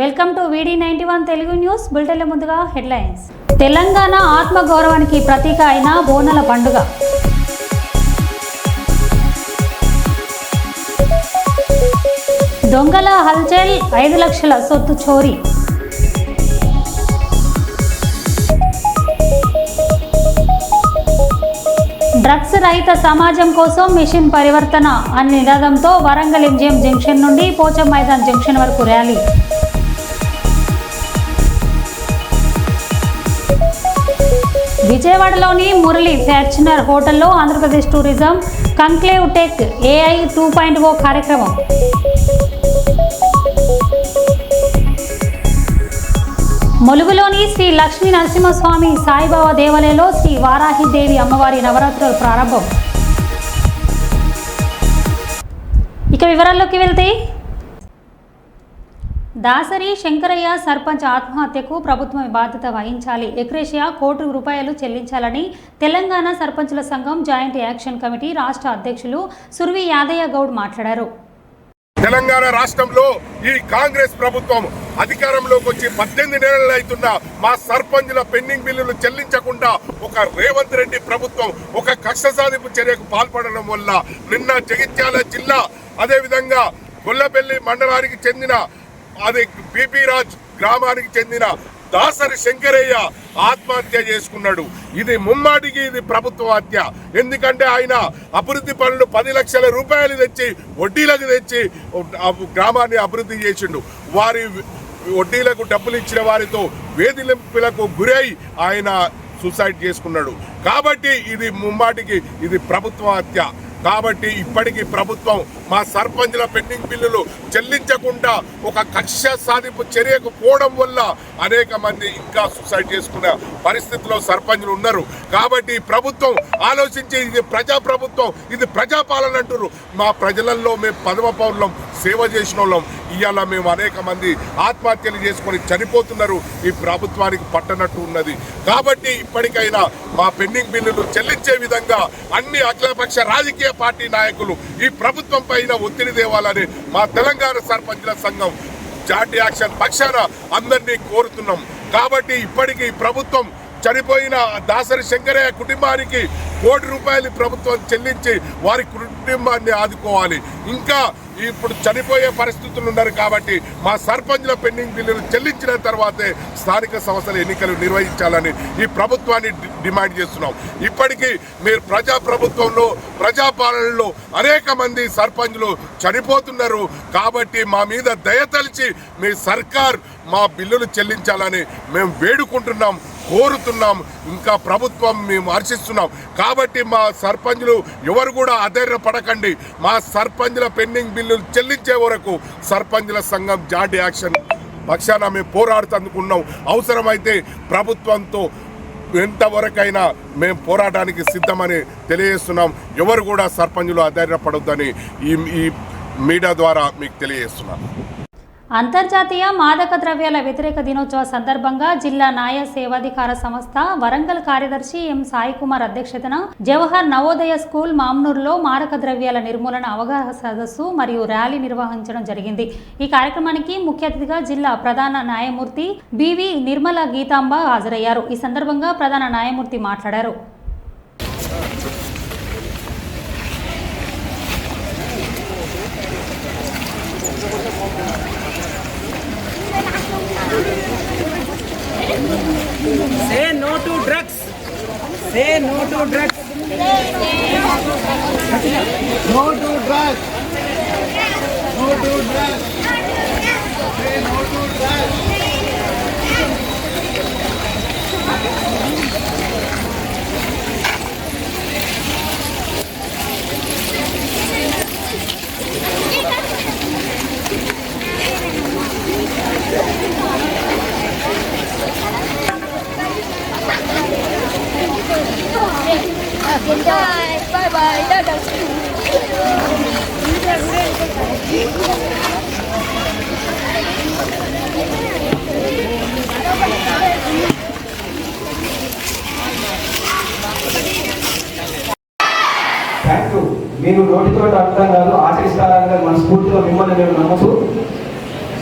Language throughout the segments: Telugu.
Welcome to VD ninety one Telugu news. బులెటిన్ల ముందుగా హెడ్లైన్స్. తెలంగాణ ఆత్మగౌరవానికి ప్రతీక అయిన బోనల పండుగ. దొంగల హల్చల్ ఐదు లక్షల సొత్తు చోరీ. డ్రగ్స్ రహిత సమాజం కోసం మిషన్ పరివర్తన అనే నినాదంతో వరంగల్ ఎంజిఎం జంక్షన్ నుండి పోచం మైదాన్ జంక్షన్ వరకు ర్యాలీ. విజయవాడలోని మురళి ఫ్యార్చునర్ హోటల్లో Andhra Pradesh tourism conclave tech AI two point O కార్యక్రమం. ములుగులోని శ్రీ లక్ష్మీ నరసింహస్వామి సాయిబాబా దేవాలయంలో శ్రీ వారాహిదేవి అమ్మవారి నవరాత్రులు ప్రారంభం. ఇక వివరాల్లోకి వెళ్తే దాసరి శంకరయ్య సర్పంచ్ ఆత్మహత్యకు ప్రభుత్వం బాధ్యత వహించాలి. ఎక్రేషియా కోటి రూపాయలు చెల్లించాలని తెలంగాణ సర్పంచుల సంఘం జాయింట్ యాక్షన్ కమిటీ రాష్ట్ర అధ్యక్షులు సుర్వి యాదయ్య గౌడ్ మాట్లాడారు. తెలంగాణ రాష్ట్రంలో ఈ కాంగ్రెస్ ప్రభుత్వం అధికారంలోకి వచ్చి పద్దెనిమిది నెలలు అవుతున్న మా సర్పంచుల పెండింగ్ బిల్లులు చెల్లించకుండా ఒక రేవంత్ రెడ్డి ప్రభుత్వం ఒక కక్ష సాధింపు చర్యకు పాల్పడడం వల్ల నిన్న జగిత్యాల జిల్లా అదేవిధంగా గొల్లపల్లి మండలానికి చెందిన అది బీపీ రాజ్ గ్రామానికి చెందిన దాసరి శంకరయ్య ఆత్మహత్య చేసుకున్నాడు. ఇది ముమ్మాటికి ఇది ప్రభుత్వ హత్య. ఎందుకంటే ఆయన అభివృద్ధి పనులు పది లక్షల రూపాయలు తెచ్చి వడ్డీలకు తెచ్చి గ్రామాన్ని అభివృద్ధి చేసిండు. వారి వడ్డీలకు డబ్బులు ఇచ్చిన వారితో వేధింపులకు గురై ఆయన సూసైడ్ చేసుకున్నాడు. కాబట్టి ఇది ముమ్మాటికి ఇది ప్రభుత్వ హత్య. కాబట్టి ఇప్పటికీ ప్రభుత్వం మా సర్పంచుల పెండింగ్ బిల్లులు చెల్లించకుండా ఒక కక్ష సాధింపు చర్యకు పోవడం వల్ల అనేక మంది ఇంకా సూసైడ్ చేసుకున్న పరిస్థితిలో సర్పంచులు ఉన్నారు. కాబట్టి ప్రభుత్వం ఆలోచించి ఇది ప్రజా ప్రభుత్వం ఇది ప్రజాపాలన అంటున్నారు మా ప్రజలలో మేము పదవ పౌరులం సేవ చేసిన వాళ్ళం ఇవాళ మేము అనేక మంది ఆత్మహత్యలు చేసుకొని చనిపోతున్నారు. ఈ ప్రభుత్వానికి పట్టనట్టు ఉన్నది. కాబట్టి ఇప్పటికైనా మా పెండింగ్ బిల్లులు చెల్లించే విధంగా అన్ని అఖిలపక్ష రాజకీయ పార్టీ నాయకులు ఈ ప్రభుత్వం పైన ఒత్తిడి తేవాలని మా తెలంగాణ సర్పంచుల సంఘం జాటి యాక్షన్ పక్షాన అందరినీ కోరుతున్నాం. కాబట్టి ఇప్పటికీ ప్రభుత్వం చనిపోయిన దాసరి శంకరయ్య కుటుంబానికి కోటి రూపాయలు ప్రభుత్వం చెల్లించి వారి కుటుంబాన్ని ఆదుకోవాలి. ఇంకా ఇప్పుడు చనిపోయే పరిస్థితులు ఉన్నారు కాబట్టి మా సర్పంచ్ల పెండింగ్ బిల్లులు చెల్లించిన తర్వాతే స్థానిక సంస్థల ఎన్నికలు నిర్వహించాలని ఈ ప్రభుత్వాన్ని డి- డిమాండ్ చేస్తున్నాం. ఇప్పటికీ మీరు ప్రజా ప్రభుత్వంలో ప్రజాపాలనలో అనేక మంది సర్పంచ్లు చనిపోతున్నారు కాబట్టి మా మీద దయతలిచి మీ సర్కార్ మా బిల్లులు చెల్లించాలని మేము వేడుకుంటున్నాం కోరుతున్నాం ఇంకా ప్రభుత్వం మేము హర్షిస్తున్నాం. కాబట్టి మా సర్పంచ్లు ఎవరు కూడా అధైర్యపడకండి. మా సర్పంచ్ల పెండింగ్ బిల్లులు చెల్లించే వరకు సర్పంచ్ల సంఘం జాయింట్ యాక్షన్ పక్షాన మేము పోరాడుతందుకున్నాం. అవసరమైతే ప్రభుత్వంతో ఎంతవరకైనా మేము పోరాటానికి సిద్ధమని తెలియజేస్తున్నాం. ఎవరు కూడా సర్పంచులు అధైర్యపడొద్దని ఈ ఈ మీడియా ద్వారా మీకు తెలియజేస్తున్నాం. అంతర్జాతీయ మాదక ద్రవ్యాల వ్యతిరేక దినోత్సవ సందర్భంగా జిల్లా న్యాయ సేవాధికార సంస్థ వరంగల్ కార్యదర్శి ఎం సాయి కుమార్ అధ్యక్షతన జవహర్ నవోదయ స్కూల్ మామ్నూరులో మాదక ద్రవ్యాల నిర్మూలన అవగాహన సదస్సు మరియు ర్యాలీ నిర్వహించడం జరిగింది. ఈ కార్యక్రమానికి ముఖ్య అతిథిగా జిల్లా ప్రధాన న్యాయమూర్తి బివి నిర్మల గీతాంబ హాజరయ్యారు. ఈ సందర్భంగా ప్రధాన న్యాయమూర్తి మాట్లాడారు. Drugs. No to drugs. No to drugs. Say no to drugs. Bye. Bye bye. Dadah. Thank మీరు నోటితో అర్థం కాదు ఆచరిస్తారని మనస్ఫూర్తిగా మిమ్మల్ని మేము నమ్ముతూ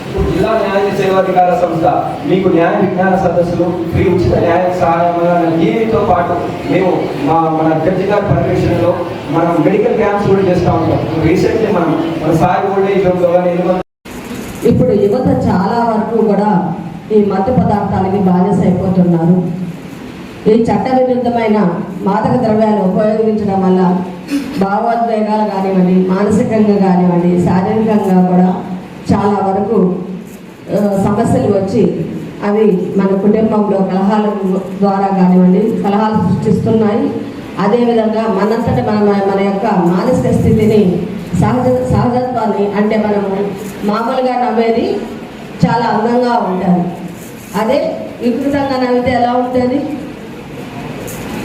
ఇప్పుడు జిల్లా జిల్లా న్యాయ సేవాధికార సంస్థ మీకు న్యాయ విజ్ఞాన సదస్సులు ఫ్రీ ఉచిత న్యాయ సహాయం దీనితో పాటు మేము మా మన జడ్జి గారి పర్యవేక్షణలో మనం మెడికల్ క్యాంప్స్ కూడా చేస్తూ ఉంటాం. రీసెంట్లీ మనం మన సాయి ఓల్డేజ్ హోమ్లో ఇప్పుడు యువత చాలా వరకు కూడా ఈ మత్తు పదార్థాలకి బానిస అయిపోతున్నారు. ఈ చట్ట విరుద్ధమైన మాదక ద్రవ్యాలు ఉపయోగించడం వల్ల భావోద్వేగాలు కానివ్వండి మానసికంగా కానివ్వండి శారీరకంగా కూడా చాలా వరకు సమస్యలు వచ్చి అవి మన కుటుంబంలో కలహాల ద్వారా కానివ్వండి కలహాలు సృష్టిస్తున్నాయి. అదేవిధంగా మనంతట మన మన యొక్క మానసిక స్థితిని సహజ సహజత్వాన్ని అంటే మనము మామూలుగా నవ్వేది చాలా అందంగా ఉంటుంది. అదే వికృతంగా నవ్వితే ఎలా ఉంటుంది?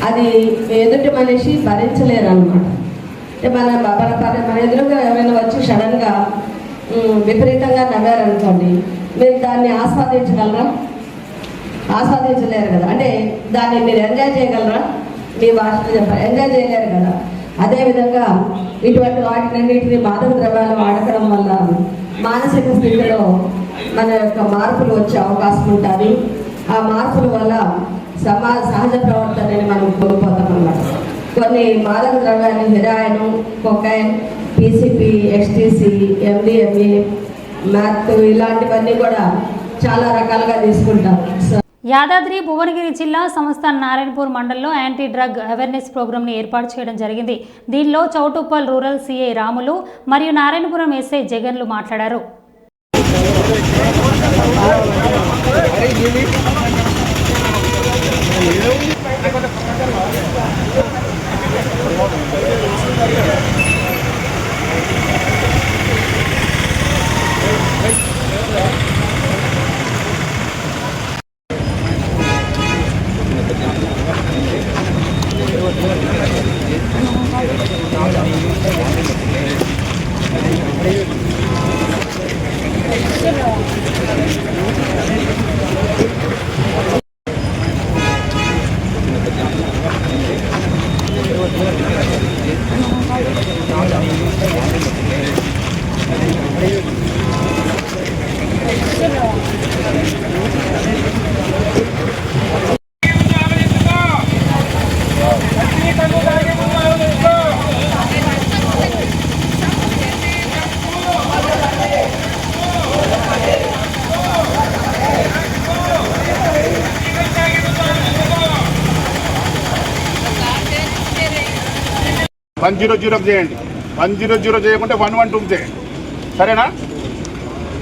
అది ఎదుటి మనిషి భరించలేరు అనమాట అంటే మన మన మన- ఎదురుగా ఎవరైనా వచ్చి సడన్గా విపరీతంగా నవ్వారనుకోండి మీరు దాన్ని ఆస్వాదించగలరా? ఆస్వాదించలేరు కదా. అంటే దాన్ని మీరు ఎంజాయ్ చేయగలరా? మీ భాషలో చెప్పారు ఎంజాయ్ చేయలేరు కదా. అదేవిధంగా ఇటువంటి వాటినన్నింటినీ మాదక ద్రవ్యాలు వాడకడం వల్ల మానసిక స్థితిలో మన యొక్క మార్పులు వచ్చే అవకాశం ఉంటుంది. ఆ మార్పుల వల్ల సమా సహజ ప్రవర్తనని మనం కోల్పోతాం అన్నమాట. కొన్ని మాదక ద్రవ్యాలు heroin cocaine PCP ecstasy MDMA meth ఇలాంటివన్నీ కూడా చాలా రకాలుగా తీసుకుంటాం. యాదాద్రి భువనగిరి జిల్లా సంస్థ నారాయణపూర్ మండలంలో యాంటీ డ్రగ్ అవేర్నెస్ ప్రోగ్రామ్ని ఏర్పాటు చేయడం జరిగింది. దీనిలో చౌటుప్పల్ రూరల్ సీఐ రాములు మరియు నారాయణపురం ఎస్ఐ జగన్లు మాట్లాడారు. వన్ జీరో జీరో చేయండి. వన్ జీరో జీరో చేయకుంటే వన్ వన్ టూకి చేయండి. సరేనా?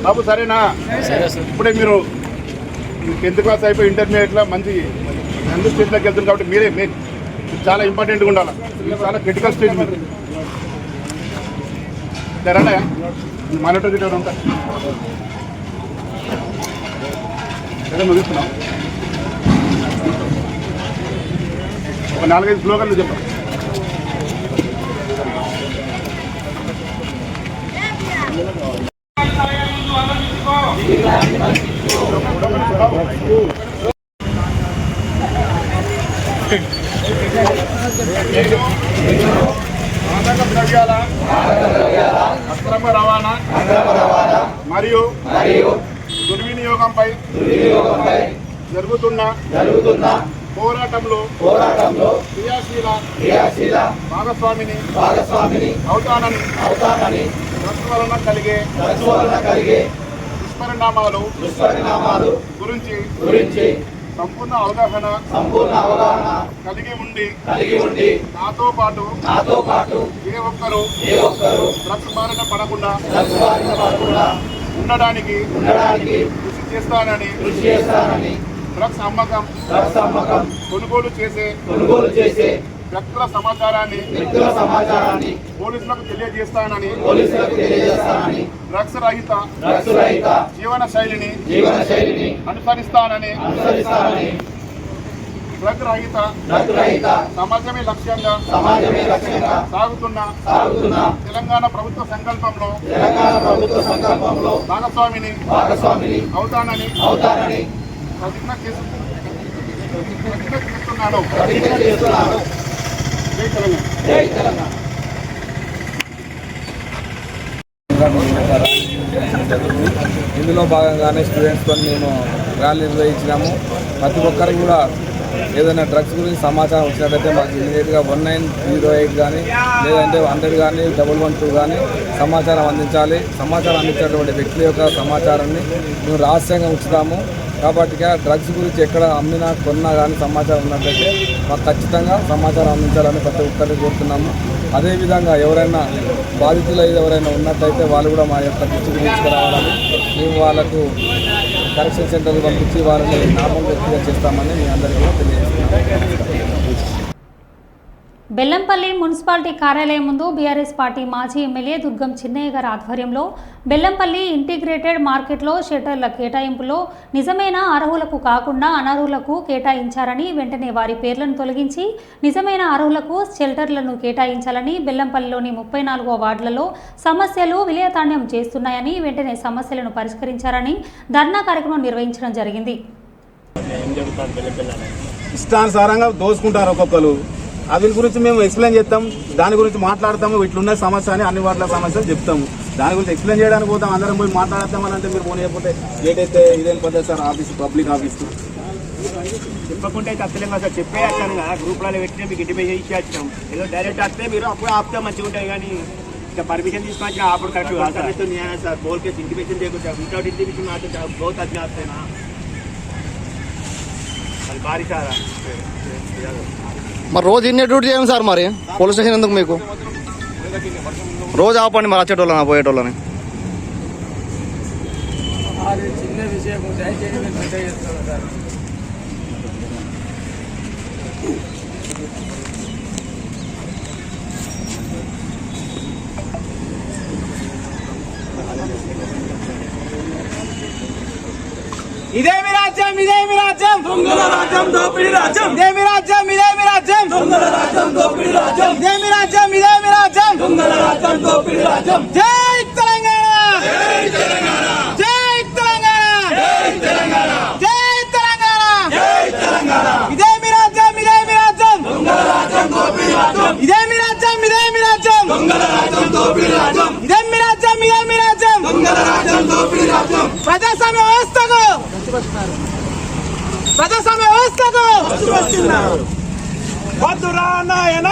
బాబు సరేనా? ఇప్పుడే మీరు టెన్త్ క్లాస్ అయిపోయి ఇంటర్మీడియట్లో మంచి అందరు స్టేజ్లోకి వెళ్తుంది కాబట్టి మీరే మీ చాలా ఇంపార్టెంట్గా ఉండాలి? చాలా క్రిటికల్ స్టేజ్ మీరు సరేనా? మానిటర్ గిటర్ ఉంటా. సరే ముగిస్తున్నాం ఒక నాలుగైదు స్లోగన్లు చెప్పండి మాదక ద్రవ్యాల అక్రమ రవాణా మరియు దుర్వినియోగంపై జరుగుతున్న జరుగుతున్న పోరాటంలో పోరాటంలో క్రియాశీల క్రియాశీల భాగస్వామిని భాగస్వామిని అవుతానని అవుతానని వలన కలిగే వలన కలిగే దుష్పరిణామాలు దుష్పరిణామాలు గురించి గురించి సంపూర్ణ అవగాహన సంపూర్ణ అవగాహన కలిగి ఉండి కలిగి ఉండి నాతో పాటు నాతో పాటు ఏ ఒక్కరు ఏ ఒక్కరు డ్రగ్స్ బారిన పడకుండా డ్రగ్స్ బారిన పడకుండా ఉండడానికి ఉండడానికి చేస్తానని కృషి చేస్తానని డ్రగ్స్ అమ్మకం డ్రగ్స్ అమ్మకం కొనుగోలు చేసే కొనుగోలు చేసే వ్యక్తుల సమాచారాన్ని వ్యక్తుల సమాచారాన్ని పోలీసులకు తెలియజేస్తానని పోలీసులకు తెలియజేస్తానని డ్రగ్స్ రహిత డ్రగ్స్ రహిత జీవన శైలిని జీవన శైలిని అనుసరిస్తానని అనుసరిస్తానని డ్రగ్ రహిత డ్రగ్ రహిత సమాజమే లక్ష్యంగా సమాజమే లక్ష్యంగా సాగుతున్న సాగుతున్న తెలంగాణ ప్రభుత్వ సంకల్పంలో తెలంగాణ ప్రభుత్వ సంకల్పంలో భాగస్వామిని భాగస్వామిని అవుతానని అవుతానని ప్రతిజ్ఞ చేసు ప్రతిజ్ఞ చేస్తున్నాను. ప్రతిజ్ఞ చేస్తున్నాను. జై తెలంగాణ. జై తెలంగాణ. ఇందులో భాగంగానే స్టూడెంట్స్తో మేము ర్యాలీ నిర్వహించినాము. ప్రతి ఒక్కరికి కూడా ఏదైనా డ్రగ్స్ గురించి సమాచారం వచ్చినట్టయితే మాకు ఇమీడియట్గా వన్ నైన్ జీరో ఎయిట్ కానీ లేదంటే హండ్రెడ్ కానీ డబుల్ వన్ టూ కానీ సమాచారం అందించాలి. సమాచారం అందించేటువంటి వ్యక్తుల యొక్క సమాచారాన్ని మేము రహస్యంగా ఉంచుతాము. కాబట్టి డ్రగ్స్ గురించి ఎక్కడ అమ్మినా కొన్నా కానీ సమాచారం ఉన్నట్లయితే మాకు ఖచ్చితంగా సమాచారం అందించాలని ప్రతి ఒక్కరిని కోరుతున్నాము. అదేవిధంగా ఎవరైనా బాధితులు ఎవరైనా ఉన్నట్టయితే వాళ్ళు కూడా మా యొక్క దృష్టికి తీసుకురావాలని మేము వాళ్ళకు కరెక్షన్ సెంటర్కి పంపించి వారిని నామం వ్యక్తిగా చేస్తామని మీ అందరికీ కూడా బెల్లంపల్లి మున్సిపాలిటీ కార్యాలయం ముందు బీఆర్ఎస్ పార్టీ మాజీ ఎమ్మెల్యే దుర్గం చిన్నయ్య గారి ఆధ్వర్యంలో బెల్లంపల్లి ఇంటిగ్రేటెడ్ మార్కెట్లో షెటర్ల కేటాయింపులో నిజమైన అర్హులకు కాకుండా అనర్హులకు కేటాయించారని వెంటనే వారి పేర్లను తొలగించి నిజమైన అర్హులకు షెల్టర్లను కేటాయించాలని బెల్లంపల్లిలోని ముప్పై నాలుగో వార్డులలో సమస్యలు విలయతాండ్యం చేస్తున్నాయని వెంటనే సమస్యలను పరిష్కరించారని ధర్నా కార్యక్రమం నిర్వహించడం జరిగింది. ఇష్టానుసారంగా దోసుకుంటారు ఒక్కొక్కరు. అవి గురించి మేము ఎక్స్ప్లెయిన్ చేస్తాం దాని గురించి మాట్లాడతాము ఇట్లున్న సమస్య అని అన్ని వాటిల సమస్యలు చెప్తాము. దాని గురించి ఎక్స్ప్లెయిన్ చేయడానికి పోతాం అందరం పోయి మాట్లాడతామని అంటే మీరు పోనీ చెప్పితే ఏదైతే ఇదేం పద్ధతి సార్ ఆఫీస్ పబ్లిక్ ఆఫీస్? చెప్పకుండా అయితే అసలే సార్ చెప్పే వచ్చాను కదా. గ్రూప్లలో పెట్టినా మీకు ఇంటిమేట్ చేసి వచ్చినాం ఏదో డైరెక్ట్ వస్తే మీరు అప్పుడు ఆపితే మంచిగా ఉంటాయి కానీ ఇంకా పర్మిషన్ తీసుకొని అప్పుడు కరెక్ట్ కాదు సార్. సార్ బోల్ కేసు ఇంటిమేషన్ చేయకుండా వితౌట్ ఇంటిమేషన్ మాత్రం బహుత్ అజ్ఞా వస్తేనా అది భారీ సారా? మరి రోజు ఇన్ని డ్యూటీ చేయండి సార్ మరి? పోలీస్ స్టేషన్ ఎందుకు మీకు? రోజు ఆపండి మరి వచ్చేటోళ్ళని పోయేటోళ్ళని ఇదే రాజ్యం ఇదేమి రాజ్యం దొంగల రాజ్యం దోపిడి రాజ్యం ఇదేమి రాజ్యం ఇదేమి రాజ్యం దొంగల రాజ్యం దోపిడి రాజ్యం ఇదేమి రాజ్యం ఇదేమి రాజ్యం దొంగల రాజ్యం దోపిడి రాజ్యం జై తెలంగాణ జై తెలంగాణ జై తెలంగాణ జై తెలంగాణ జై తెలంగాణ జై తెలంగాణ ఇదేమి రాజ్యం ఇదేమి రాజ్యం దొంగల రాజ్యం దోపిడి రాజ్యం ఇదేమి రాజ్యం ఇదేమి రాజ్యం దొంగల రాజ్యం దోపిడి రాజ్యం ఇదేమి రాజ్యం ఇదేమి రాజ్యం దొంగల రాజ్యం దోపిడి రాజ్యం ప్రజాస్వామ్య వ్యవస్థకు ప్రజాస్వామ్య వ్యవస్థకు బద్దురా నాయన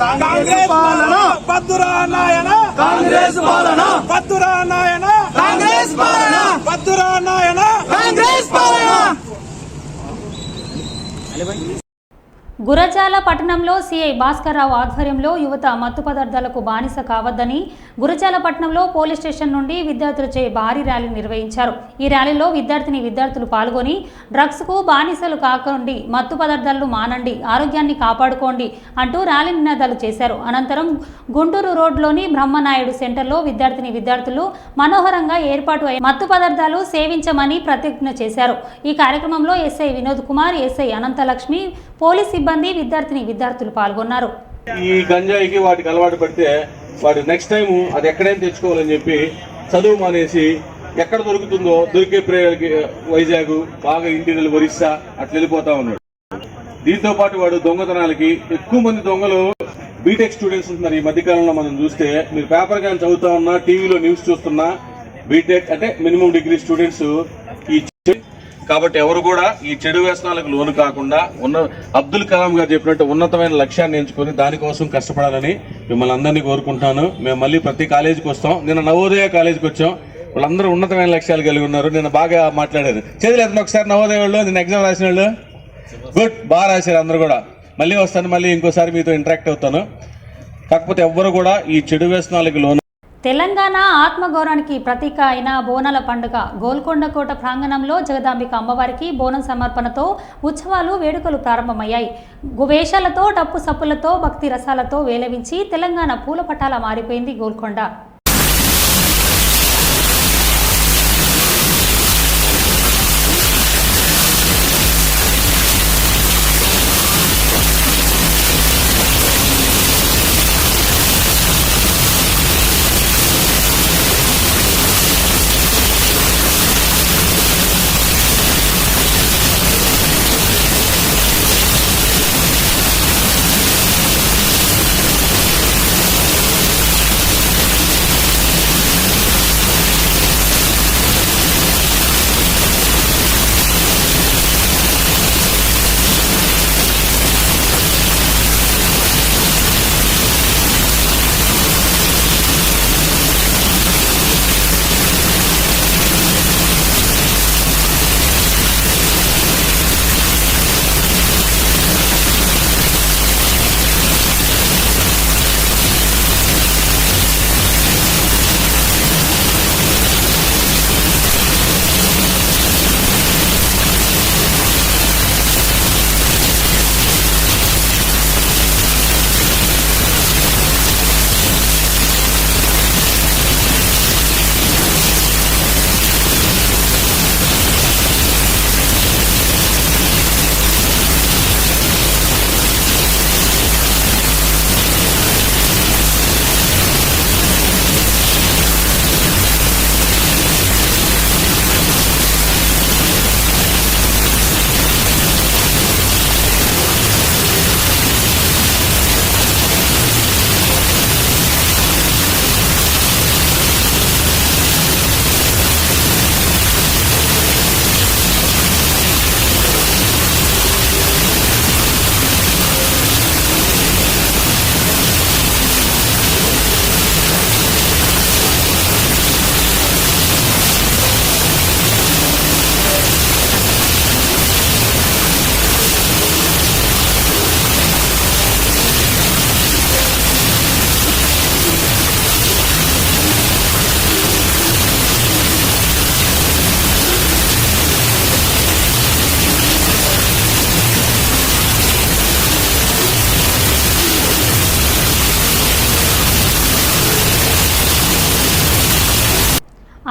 కాంగ్రెస్ పాలన. బద్దురా నాయన కాంగ్రెస్ పాలన. బద్దురా నాయన కాంగ్రెస్ పాలన. బద్దురా నాయన కాంగ్రెస్ పాలన. గురజాల పట్టణంలో సిఐ భాస్కర్రావు ఆధ్వర్యంలో యువత మత్తు పదార్థాలకు బానిస కావద్దని గురజాల పట్టణంలో పోలీస్ స్టేషన్ నుండి విద్యార్థులచే భారీ ర్యాలీ నిర్వహించారు. ఈ ర్యాలీలో విద్యార్థిని విద్యార్థులు పాల్గొని డ్రగ్స్కు బానిసలు కాకండి మత్తు పదార్థాలను మానండి ఆరోగ్యాన్ని కాపాడుకోండి అంటూ ర్యాలీ నినాదాలు చేశారు. అనంతరం గుంటూరు రోడ్లోని బ్రహ్మనాయుడు సెంటర్లో విద్యార్థిని విద్యార్థులు మనోహరంగా ఏర్పాటు అయ్యే మత్తు పదార్థాలు సేవించమని ప్రతిజ్ఞ చేశారు. ఈ కార్యక్రమంలో SI Vinod Kumar SI Ananthalakshmi police సిబ్బంది విద్యార్థిని విద్యార్థులు పాల్గొన్నారు. ఈ గంజాయికి వాటికి అలవాటు పడితే వాడు నెక్స్ట్ టైం అది ఎక్కడైనా తెచ్చుకోవాలని చెప్పి చదువు మానేసి ఎక్కడ దొరుకుతుందో దొరికే ప్రేయర్కి వైజాగ్ బాగా ఇంటీరియల్ ఒరిస్సా అట్లా వెళ్ళిపోతా ఉన్నాడు. దీంతో పాటు వాడు దొంగతనాలకి ఎక్కువ మంది దొంగలు బీటెక్ స్టూడెంట్స్ ఉంటున్నారు ఈ మధ్యకాలంలో మనం చూస్తే. మీరు పేపర్ కానీ చదువుతా ఉన్నా టీవీలో న్యూస్ చూస్తున్నా బీటెక్ అంటే మినిమం డిగ్రీ స్టూడెంట్స్ ఈ కాబట్టి ఎవరు కూడా ఈ చెడు వ్యసనాలకు లోను కాకుండా ఉన్న అబ్దుల్ కలాం గారు చెప్పినట్టు ఉన్నతమైన లక్ష్యాన్ని ఎంచుకొని దానికోసం కష్టపడాలని మిమ్మల్ని అందరినీ కోరుకుంటున్నాను. మేము మళ్ళీ ప్రతి కాలేజీకి వస్తాం. నిన్న నవోదయ కాలేజీకి వచ్చాం. వాళ్ళందరూ ఉన్నతమైన లక్ష్యాలు కలిగి ఉన్నారు. నేను బాగా మాట్లాడారు. చేతులు ఎత్తండి ఒకసారి నవోదయ వాళ్ళు నిన్న ఎగ్జామ్ రాసిన వాళ్ళు. గుడ్ బాగా రాశారు అందరూ కూడా. మళ్ళీ వస్తాను మళ్ళీ ఇంకోసారి మీతో ఇంటరాక్ట్ అవుతాను. కాకపోతే ఎవ్వరు కూడా ఈ చెడు వ్యసనాలకు లోను తెలంగాణ ఆత్మగౌరవానికి ప్రతీక అయిన బోనాల పండుగ. గోల్కొండ కోట ప్రాంగణంలో జగదాంబిక అమ్మవారికి బోనం సమర్పణతో ఉత్సవాలు వేడుకలు ప్రారంభమయ్యాయి. వేషాలతో డప్పు సప్పులతో భక్తి రసాలతో వేలవించి తెలంగాణ పూల పటాల మారిపోయింది గోల్కొండ.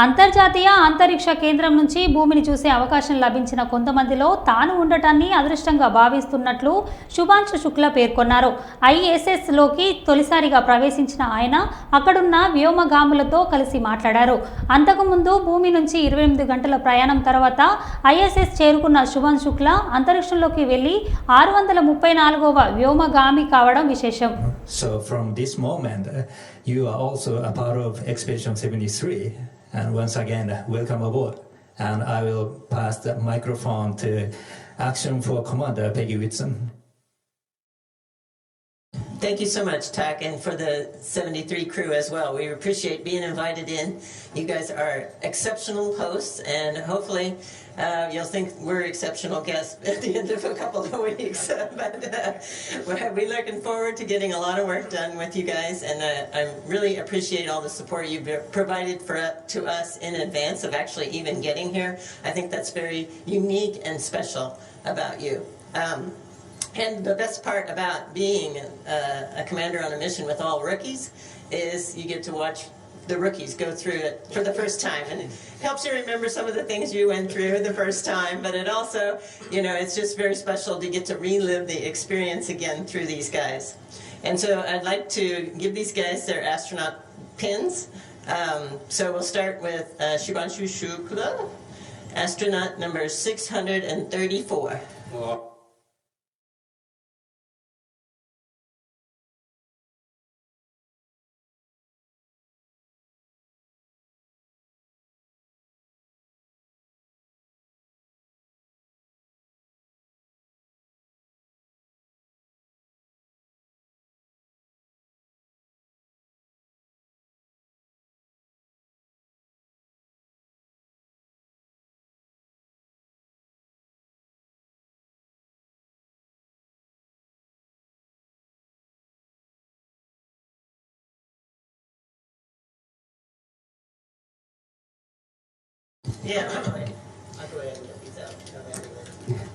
అంతర్జాతీయ అంతరిక్ష కేంద్రం నుంచి భూమిని చూసే అవకాశం లభించిన కొంతమందిలో తాను ఉండటాన్ని అదృష్టంగా భావిస్తున్నట్లు శుభాంశు శుక్ల పేర్కొన్నారు. ఐఎస్ఎస్లోకి తొలిసారిగా ప్రవేశించిన ఆయన అక్కడున్న వ్యోమగాములతో కలిసి మాట్లాడారు. అంతకుముందు భూమి నుంచి ఇరవై ఎనిమిది గంటల ప్రయాణం తర్వాత ఐఎస్ఎస్ చేరుకున్న శుభాన్ శుక్ల అంతరిక్షంలోకి వెళ్ళి ఆరు వందల ముప్పై నాలుగవ వ్యోమగామి కావడం విశేషం. So from this moment, you are also a part of Expedition 73. And once again, welcome aboard. And I will pass the microphone to Action for Commander Peggy Whitson. Thank you so much, Tak, and for the 73 crew as well. We appreciate being invited in. You guys are exceptional hosts, and hopefully uh, you'll think we're exceptional guests at the end of a couple of weeks. but uh, we're looking forward to getting a lot of work done with you guys, and uh, I really appreciate all the support you've provided for to us in advance of actually even getting here. I think that's very unique and special about you. Um, and the best part about being uh, a commander on a mission with all rookies is you get to watch the rookies go through it for the first time. And it helps you remember some of the things you went through the first time, but it also, you know, it's just very special to get to relive the experience again through these guys. And so I'd like to give these guys their astronaut pins. Um, so we'll start with uh, Shibanshu Shukla, astronaut number 634.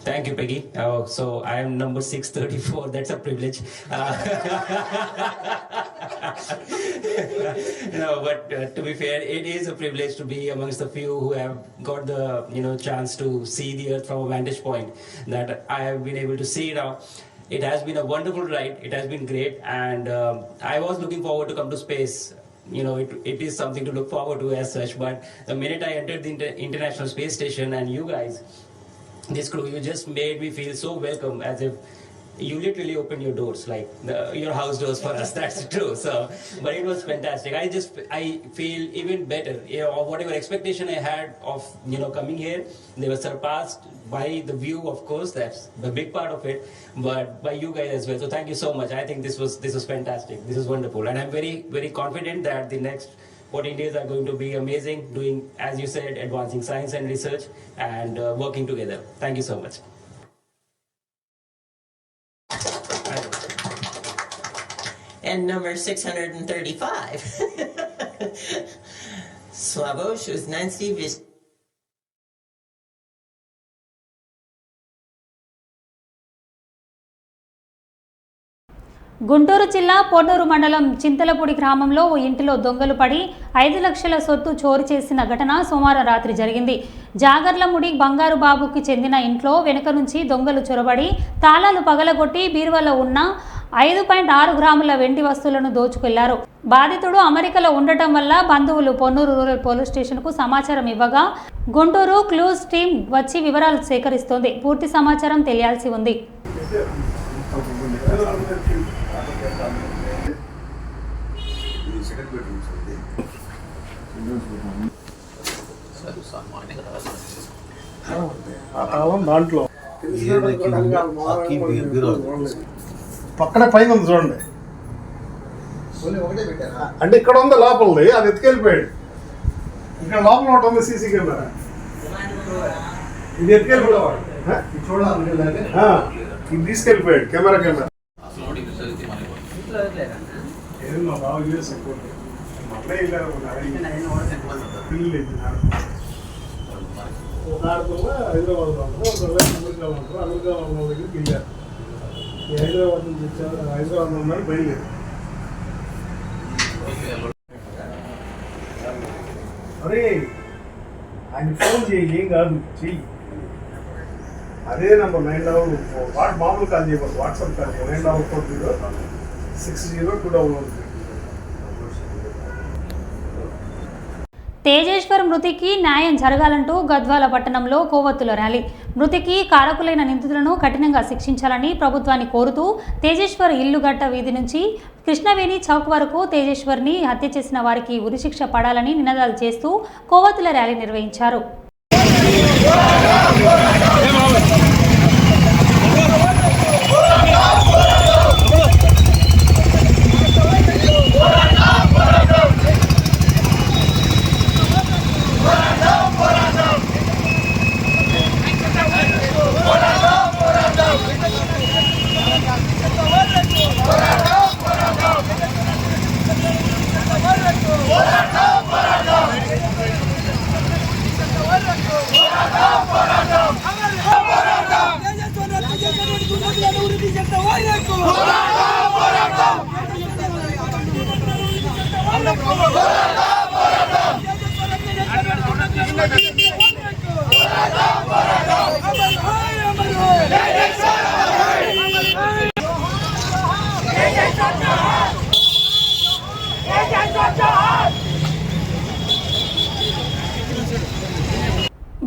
Thank you, Peggy. Oh, so I am number 634. That's a privilege. Uh, no, but uh, to be fair, it is a privilege to be amongst the few who have got the you know chance to see the Earth from a vantage point that I have been able to see now. It has been a wonderful ride. It has been great, and um, I was looking forward to come to space. You know, it, it is something to look forward to as such. But the minute I entered the Inter- International Space Station and you guys, this crew, you just made me feel so welcome as if you literally opened your doors, like the, your house doors for us. That's true. So, but it was fantastic. I just, I feel even better. You know, whatever expectation I had of, you know, coming here, they were surpassed by the view, of course. That's the big part of it, but by you guys as well. So, thank you so much. I think this was, this was fantastic. This is wonderful, and I'm very, very confident that the next 14 days are going to be amazing, doing, as you said, advancing science and research and uh, working together. Thank you so much. And number 635. Slavosh was Nancy Vis. Guntur జిల్లా పొన్నూరు మండలం చింతలపూడి గ్రామంలో ఓ ఇంటిలో దొంగలు పడి ఐదు లక్షల సొత్తు చోరు చేసిన ఘటన సోమవారం రాత్రి జరిగింది జాగర్లముడి బంగారు బాబుకి చెందిన ఇంట్లో వెనుక నుంచి దొంగలు చొరబడి తాళాలు పగలగొట్టి బీరువలో ఉన్న ఐదు పాయింట్ ఆరు గ్రాముల వెండి వస్తువులను దోచుకెళ్ళారు. బాధితుడు అమెరికాలో ఉండటం వల్ల బంధువులు పొన్నూరు రూరల్ పోలీస్ స్టేషన్కు సమాచారం ఇవ్వగా గుంటూరు క్లూస్ టీం వచ్చి వివరాలు సేకరిస్తోంది. పూర్తి సమాచారం తెలియాల్సి ఉంది. దాంట్లో. పక్కనే పైన ఉంది చూడండి. అంటే ఇక్కడ ఉంది లోపలది అది ఎత్తుకెళ్ళిపోయాడు. ఇక్కడ లోపల ఒకటి ఉంది సీసీ కెమెరా. ఇది ఎత్తుకెళ్ళిపోయాడు ఆ, ఇది తీసుకెళ్ళిపోయాడు కెమెరా కెమెరా. ఏదో మా బావ యూఎస్ మళ్ళీ వెళ్ళారు పిల్లలు వెళ్ళినారు ఒక ఆడపిల్ల హైదరాబాద్లో ఉంటారు ఒక అమెరికాలో ఉంటారు అమెరికా వాళ్ళ దగ్గరికి వెళ్ళారు. హైదరాబాద్ నుంచి వచ్చారు హైదరాబాద్ ఉన్నారు బయలుదేరు అరే ఆయన ఫోన్ చేయి ఏం కాదు చెయ్యి. అదే నంబర్ నైన్ డబల్ వాట్ మామూలు call చేయబడు WhatsApp call nine double four zero six zero two double one Tejeshwar మృతికి న్యాయం జరగాలంటూ గద్వాల పట్టణంలో కోవత్తుల ర్యాలీ. మృతికి కారకులైన నిందితులను కఠినంగా శిక్షించాలని ప్రభుత్వాన్ని కోరుతూ తేజేశ్వర్ ఇల్లుగట్ట వీధి నుంచి కృష్ణవేణి చౌక్ వరకు తేజేశ్వర్ని హత్య చేసిన వారికి ఉరిశిక్ష పడాలని నినాదాలు చేస్తూ కోవత్తుల ర్యాలీ నిర్వహించారు.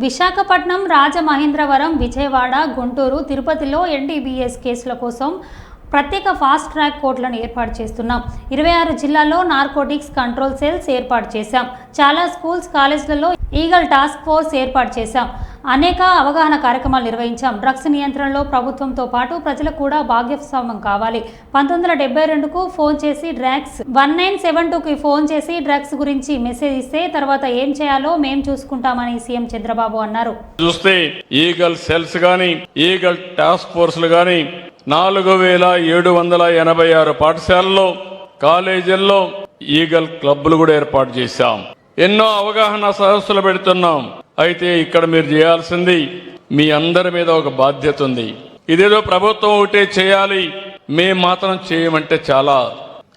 విశాఖపట్నం రాజమహేంద్రవరం విజయవాడ గుంటూరు తిరుపతిలో ఎన్డీబీఎస్ కేసుల కోసం ప్రత్యేక ఫాస్ట్ ట్రాక్ కోర్టులను ఏర్పాటు చేస్తున్నాం. ఇరవై ఆరు జిల్లాల్లో నార్కోటిక్స్ కంట్రోల్ సెల్స్ ఏర్పాటు చేశాం. చాలా స్కూల్స్ కాలేజీలలో ఈగల్ టాస్క్ ఫోర్స్ ఏర్పాటు చేశాం. అనేక అవగాహన కార్యక్రమాలు నిర్వహించాం. డ్రగ్స్ నియంత్రణలో ప్రభుత్వంతో పాటు ప్రజలకు కూడా భాగ్యస్వామ్యం కావాలి. పంతొమ్మిది వందల డెబ్బై రెండుకు ఫోన్ చేసి డ్రగ్స్ వన్ నైన్ సెవెన్ టూకి ఫోన్ చేసి డ్రగ్స్ గురించి మెసేజ్ ఇస్తే తర్వాత ఏం చేయాలో మేం చూసుకుంటామని సీఎం చంద్రబాబు అన్నారు. చూస్తే ఈగల్ సెల్స్ గాని ఈగల్ టాస్క్ ఫోర్స్లు గాని నాలుగు వేల ఏడు వందల ఎనభై ఆరు పాఠశాలల్లో కాలేజీల్లో ఈగల్ క్లబ్లు కూడా ఏర్పాటు చేశాం. ఎన్నో అవగాహన సదస్సులు పెడుతున్నాం. అయితే ఇక్కడ మీరు చేయాల్సింది మీ అందరి మీద ఒక బాధ్యత ఉంది. ఇదేదో ప్రభుత్వం ఒకటే చేయాలి మేం మాత్రం చేయమంటే చాలా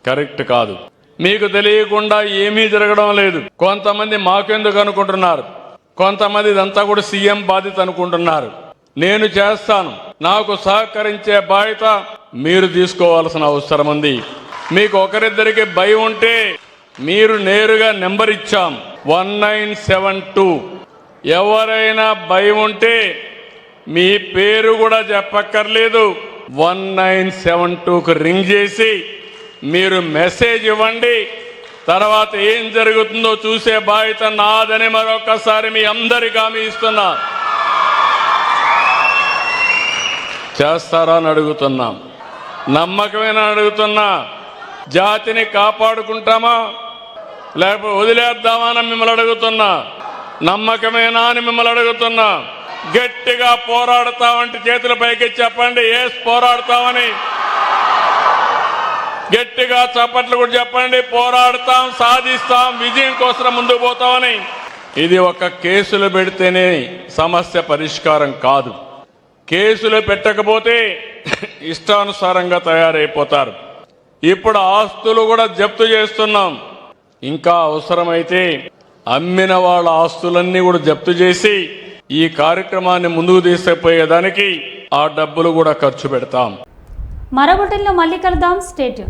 కరెక్ట్ కాదు. మీకు తెలియకుండా ఏమీ జరగడం లేదు. కొంతమంది మాకెందుకు అనుకుంటున్నారు? కొంతమంది ఇదంతా కూడా సీఎం బాధ్యత అనుకుంటున్నారు. నేను చేస్తాను. నాకు సహకరించే బాధ్యత మీరు తీసుకోవాల్సిన అవసరం ఉంది. మీకు ఒకరిద్దరికి భయం ఉంటే మీరు నేరుగా నెంబర్ ఇచ్చాం. One nine seven two. ఎవరైనా భయం ఉంటే మీ పేరు కూడా చెప్పక్కర్లేదు. వన్ నైన్ సెవెన్ టూకు రింగ్ చేసి మీరు మెసేజ్ ఇవ్వండి. తర్వాత ఏం జరుగుతుందో చూసే బాధ్యత నాదని మరొకసారి మీ అందరికి హామీ ఇస్తున్నా. చేస్తారా అని అడుగుతున్నాం. నమ్మకమేనా అడుగుతున్నా. జాతిని కాపాడుకుంటామా? లేకపోతే వదిలేద్దామా అని మిమ్మల్ని అడుగుతున్నా. నమ్మకమేనా అని మిమ్మల్ని అడుగుతున్నా. గట్టిగా పోరాడతామంటే చేతుల పైకి చెప్పండి ఏ పోరాడతామని. గట్టిగా చప్పట్లు కూడా చెప్పండి పోరాడతాం సాధిస్తాం విజయం కోసం ముందుకు పోతామని. ఇది ఒక కేసులు పెడితేనే సమస్య పరిష్కారం కాదు. కేసులు పెట్టకపోతే ఇష్టానుసారంగా తయారైపోతారు. ఇప్పుడు ఆస్తులు కూడా జప్తు చేస్తున్నాం. ఇంకా అవసరమైతే అమ్మిన వాళ్ళ ఆస్తులన్నీ కూడా జప్తు చేసి ఈ కార్యక్రమాన్ని ముందుకు తీసుకుపోయేదానికి ఆ డబ్బులు కూడా ఖర్చు పెడతాం. మరొకటిలో మళ్ళీ కలుద్దాం. స్టేట్